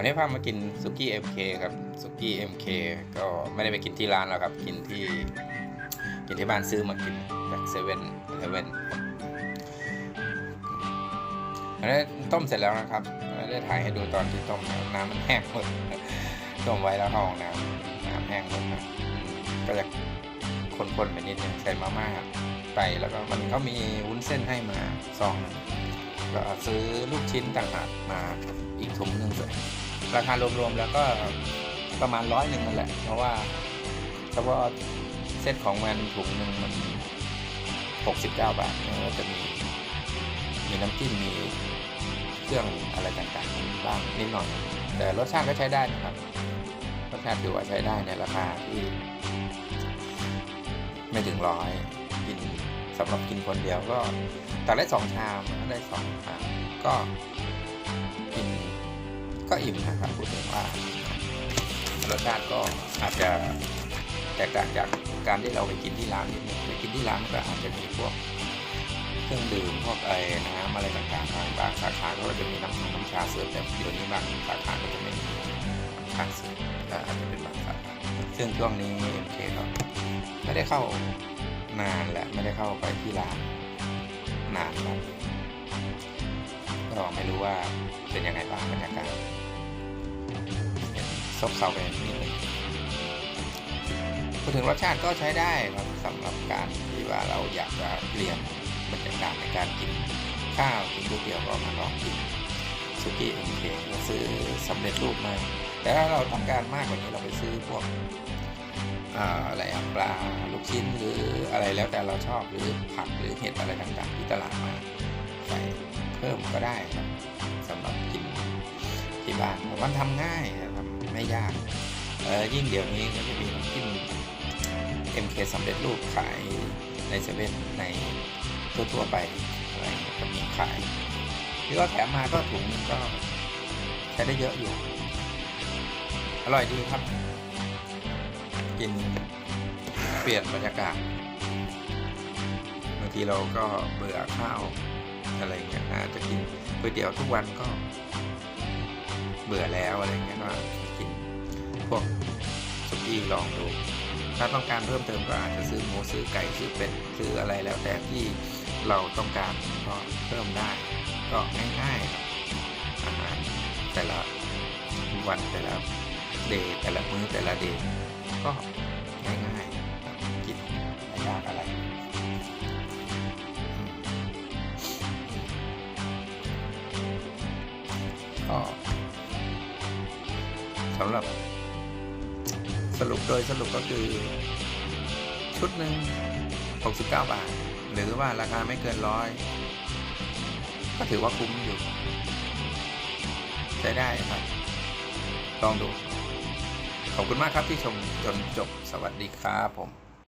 วันนี้พามากินซุกี้เอ็มเคครับซุกี้เอ็มเคก็ไม่ได้ไปกินที่ร้านแล้วครับ กินที่กินที่บ้านซื้อมากินจากเซเว่นเซเว่นอันนี้ต้มเสร็จแล้วนะครับได้ถ่ายให้ดูตอนที่ต้มน้ำมันแห้งหมดต้มไว้แล้วห้องน้ำน้ำแห้งหมดนะก็จะคนๆไปนิดนึงใส่มาม่าไปแล้วก็มันก็มีวุ้นเส้นให้มาซองหนึงก็ซื้อลูกชิ้นต่างหากมาอีกถุงหนึ่งเลย ราคารวมๆแล้วก็ประมาณร้อยหนึ่งนั่นแหละ เพราะว่าเฉพาะเซตของมันถุงหนึ่งมัน69 บาทแล้วก็จะมีมีน้ำจิ้มมีเครื่องอะไรต่างๆบ้างนิดหน่อย แต่รสชาติก็ใช้ได้นะครับรสชาติถือว่าใช้ได้ในราคาที่ไม่ถึงร้อยกินสำหรับกินคนเดียวก็ตักได้สองชามได้สองชามก็ ก็อิ่มนะครับพูดถึงว่ารสชาติก็อาจจะแตกต่างจากการที่เราไปกินที่ร้านนิดนึงไปกินที่ร้านก็อาจจะมีพวกเครื่องดื่มพวกไอ้น้ำอะไรต่างๆบางบางสาขาก็จะมีน้ำน้ำชาเสิร์ฟแต่เดี๋ยวนี้บางสาขาก็จะไม่มีชาเสิร์ฟก็อาจจะเป็นบางสาขาซึ่งช่วงนี้โอเคก็ไม่ได้เข้านานและไม่ได้เข้าไปที่ร้านนานแล้ว ก็ไม่รู้ว่าเป็นยังไงบ้างบรรยากาศซบเซาไปนิดนึงพูดถึงรสชาติก็ใช้ได้ครับสำหรับการที่ว่าเราอยากจะเปลี่ยนบรรยากาศในการกินข้าวกินก๋วยเตี๋ยวก็มาลองกินสุกี้เอ็มเคซื้อสำเร็จรูปมาแต่ถ้าเราต้องการมากกว่านี้เราไปซื้อพวกอะไรปลาลูกชิ้นหรืออะไรแล้วแต่เราชอบหรือผักหรือเห็ดอะไรต่างๆที่ตลาดมาใส่ เพิ่มก็ได้ครับสำหรับกินที่บ้านมันทำง่ายทำไม่ยากเออยิ่งเดี๋ยวนี้ก็จะมีน้ำจิ้ม MK สำเร็จรูปขายในเซเว่นในทั่วๆไปอะไรเงี้ยก็มีขายที่ก็แถมมาก็ถุงนึงก็ใช้ได้เยอะอยู่ อร่อยดีครับ กินเปลี่ยนบรรยากาศบางทีเราก็เบื่อข้าว อะไรเงี้ยจะกินก๋วยเตี๋ยวทุกวันก็เบื่อแล้วอะไรเงี้ยก็กินพวกสุกี้ลองดู ถ้าต้องการเพิ่มเติมก็อาจจะซื้อหมูซื้อไก่ซื้อเป็ดซื้ออะไรแล้วแต่ที่เราต้องการก็เพิ่มได้ ก็ง่ายๆอาหารแต่ละวันแต่ละเดย์แต่ละมื้อแต่ละเดย์ก็ ก็สำหรับสรุปโดยสรุปก็คือ ชุดหนึ่ง69 บาท หรือว่าราคาไม่เกินร้อยก็ถือว่าคุ้มอยู่ใช้ได้ครับ ลองดู ขอบคุณมากครับที่ชมจนจบสวัสดีครับผม